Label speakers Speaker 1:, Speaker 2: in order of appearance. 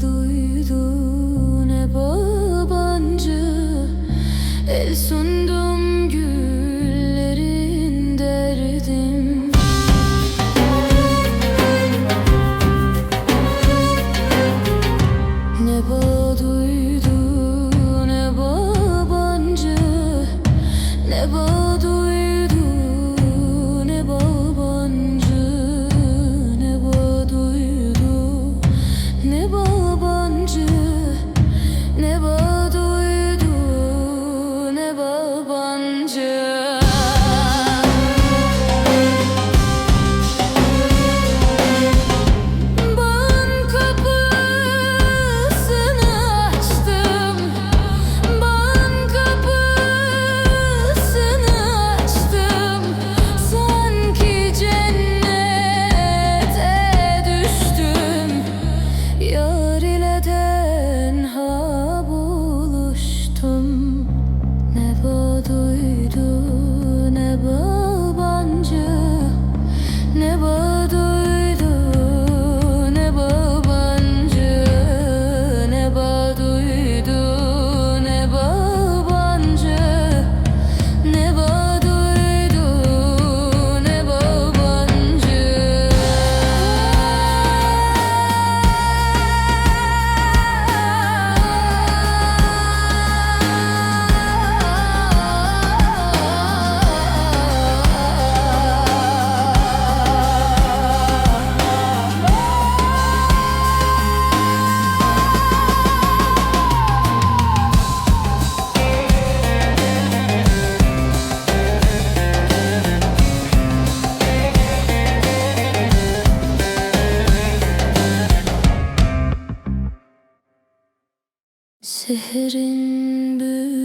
Speaker 1: duydu ne babancı. El sundum güllerin derdim. Ne bağ duydu ne babancı. Ne bağ Seherin büyük